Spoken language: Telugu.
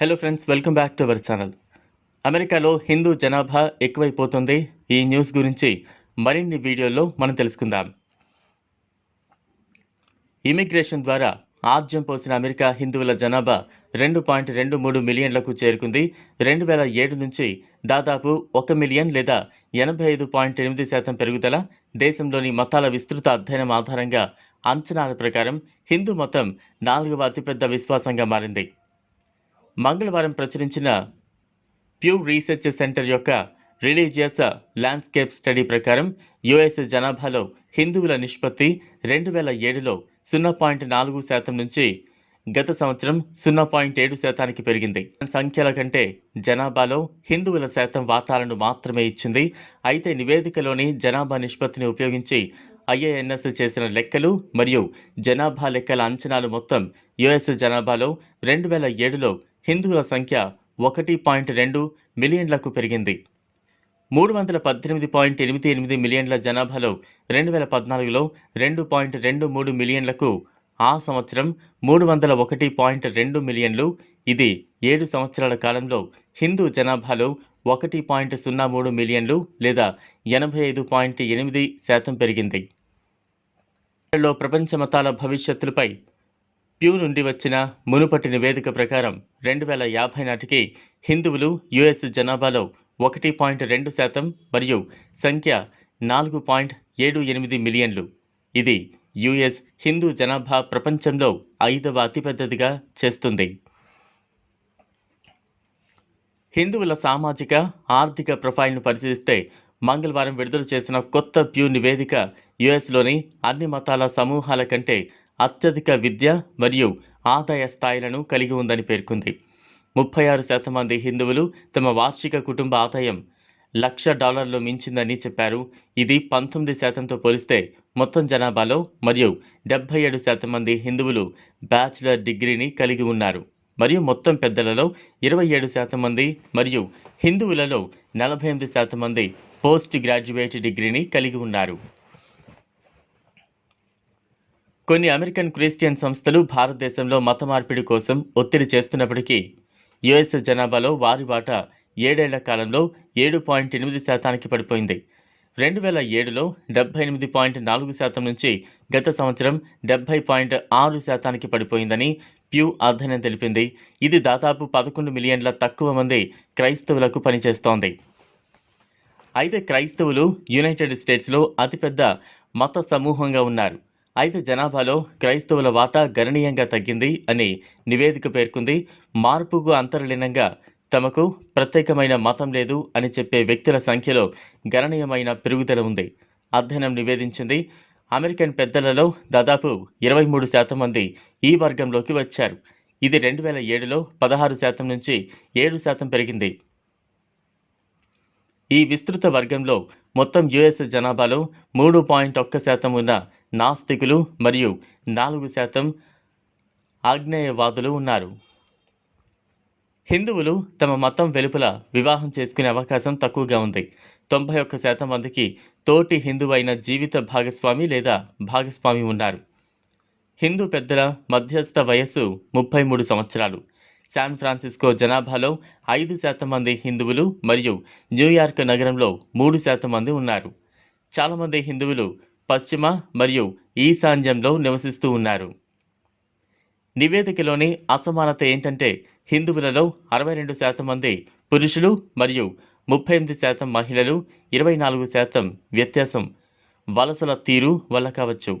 Hello friends welcome back to our channel అమెరికాలో హిందూ జనాభా ఎక్కువైపోతుంది. ఈ న్యూస్ గురించి మరిన్ని వీడియోల్లో మనం తెలుసుకుందాం. ఇమిగ్రేషన్ ద్వారా ఆర్జం పోసిన అమెరికా హిందువుల జనాభా రెండు పాయింట్ రెండు మూడు మిలియన్లకు చేరుకుంది. రెండు వేల ఏడు నుంచి దాదాపు ఒక మిలియన్ లేదా ఎనభై ఐదు పాయింట్ ఎనిమిది శాతం పెరుగుదల దేశంలోని మతాల విస్తృత అధ్యయనం ఆధారంగా అంచనాల ప్రకారం హిందూ మతం నాలుగవ అతిపెద్ద విశ్వాసంగా మారింది. మంగళవారం ప్రచురించిన ప్యూ రీసెర్చ్ సెంటర్ యొక్క రిలీజియస్ ల్యాండ్స్కేప్ స్టడీ ప్రకారం యుఎస్ జనాభాలో హిందువుల నిష్పత్తి రెండు వేల ఏడులో సున్నా పాయింట్ నాలుగు శాతం నుంచి గత సంవత్సరం సున్నా పాయింట్ ఏడు శాతానికి పెరిగింది. సంఖ్యల కంటే జనాభాలో హిందువుల శాతం వాటాలను మాత్రమే ఇచ్చింది. అయితే నివేదికలోని జనాభా నిష్పత్తిని ఉపయోగించి ఐఏఎన్ఎస్ చేసిన లెక్కలు మరియు జనాభా లెక్కల అంచనాలు మొత్తం యుఎస్ జనాభాలో రెండు వేల ఏడులో హిందువుల సంఖ్య ఒకటి పాయింట్ రెండు మిలియన్లకు పెరిగింది. మూడు వందల పద్దెనిమిది పాయింట్ ఎనిమిది ఎనిమిది మిలియన్ల జనాభాలో రెండు వేల పద్నాలుగులో రెండు పాయింట్ రెండు మూడు మిలియన్లకు ఆ సంవత్సరం మూడు వందల ఒకటి పాయింట్ రెండు మిలియన్లు ఇది ఏడు సంవత్సరాల కాలంలో హిందూ జనాభాలో ఒకటి పాయింట్ సున్నా మూడు మిలియన్లు లేదా ఎనభై ఐదు పాయింట్ ఎనిమిది శాతం పెరిగింది. లో ప్రపంచ మతాల భవిష్యత్తులపై ప్యూ నుండి వచ్చిన మునుపటి నివేదిక ప్రకారం రెండు వేల యాభై నాటికి హిందువులు యుఎస్ జనాభాలో ఒకటి పాయింట్ రెండు శాతం మరియు సంఖ్య నాలుగు పాయింట్ ఏడు ఎనిమిది మిలియన్లు. ఇది యుఎస్ హిందూ జనాభా ప్రపంచంలో ఐదవ అతిపెద్దదిగా చేస్తుంది. హిందువుల సామాజిక ఆర్థిక ప్రొఫైల్ను పరిశీలిస్తే మంగళవారం విడుదల చేసిన కొత్త ప్యూ నివేదిక యుఎస్లోని అన్ని మతాల సమూహాల కంటే అత్యధిక విద్య మరియు ఆదాయ స్థాయిలను కలిగి ఉందని పేర్కొంది. ముప్పై ఆరు శాతం మంది హిందువులు తమ వార్షిక కుటుంబ ఆదాయం లక్ష డాలర్లు మించిందని చెప్పారు. ఇది పంతొమ్మిది శాతంతో పోలిస్తే మొత్తం జనాభాలో మరియు డెబ్బై ఏడు శాతం మంది హిందువులు బ్యాచిలర్ డిగ్రీని కలిగి ఉన్నారు. మరియు మొత్తం పెద్దలలో ఇరవై ఏడు శాతం మంది మరియు హిందువులలో నలభై ఎనిమిది శాతం మంది పోస్ట్ గ్రాడ్యుయేట్ డిగ్రీని కలిగి ఉన్నారు. కొన్ని అమెరికన్ క్రిస్టియన్ సంస్థలు భారతదేశంలో మత మార్పిడి కోసం ఒత్తిడి చేస్తున్నప్పటికీ యుఎస్ జనాభాలో వారి వాటా ఏడేళ్ళ కాలంలో ఏడు పాయింట్ ఎనిమిది శాతానికి పడిపోయింది. రెండు వేల ఏడులో డెబ్బై ఎనిమిది పాయింట్ నాలుగు శాతం నుంచి గత సంవత్సరం డెబ్బై పాయింట్ ఆరు శాతానికి పడిపోయిందని ప్యూ అధ్యయనం తెలిపింది. ఇది దాదాపు పదకొండు మిలియన్ల తక్కువ మంది క్రైస్తవులకు పనిచేస్తోంది. అయితే క్రైస్తవులు యునైటెడ్ స్టేట్స్లో అతిపెద్ద మత సమూహంగా ఉన్నారు. అయితే జనాభాలో క్రైస్తవుల వాటా గణనీయంగా తగ్గింది అని నివేదిక పేర్కొంది. మార్పుకు అంతర్లీనంగా తమకు ప్రత్యేకమైన మతం లేదు అని చెప్పే వ్యక్తుల సంఖ్యలో గణనీయమైన పెరుగుదల ఉంది. అధ్యయనం నివేదించింది. అమెరికన్ పెద్దలలో దాదాపు ఇరవై మూడు శాతం మంది ఈ వర్గంలోకి వచ్చారు. ఇది రెండు వేల ఏడులో పదహారు శాతం నుంచి ఏడు శాతం పెరిగింది. ఈ విస్తృత వర్గంలో మొత్తం యుఎస్ జనాభాలో మూడు పాయింట్ ఒక్క శాతం ఉన్న నాస్తికులు మరియు నాలుగు శాతం ఆగ్నేయవాదులు ఉన్నారు. హిందువులు తమ మతం వెలుపల వివాహం చేసుకునే అవకాశం తక్కువగా ఉంది. తొంభై ఒక్క శాతం మందికి తోటి హిందువైన జీవిత భాగస్వామి లేదా భాగస్వామి ఉన్నారు. హిందూ పెద్దల మధ్యస్థ వయస్సు ముప్పై మూడు సంవత్సరాలు. శాన్ ఫ్రాన్సిస్కో జనాభాలో ఐదు శాతం మంది హిందువులు మరియు న్యూయార్క్ నగరంలో మూడు శాతం మంది ఉన్నారు. చాలామంది హిందువులు పశ్చిమ మరియు ఈశాన్యంలో నివసిస్తూ ఉన్నారు. నివేదికలోని అసమానత ఏంటంటే హిందువులలో అరవై రెండు శాతం మంది పురుషులు మరియు ముప్పై ఎనిమిది శాతం మహిళలు ఇరవై నాలుగు శాతం వ్యత్యాసం వలసల తీరు వల్ల కావచ్చు.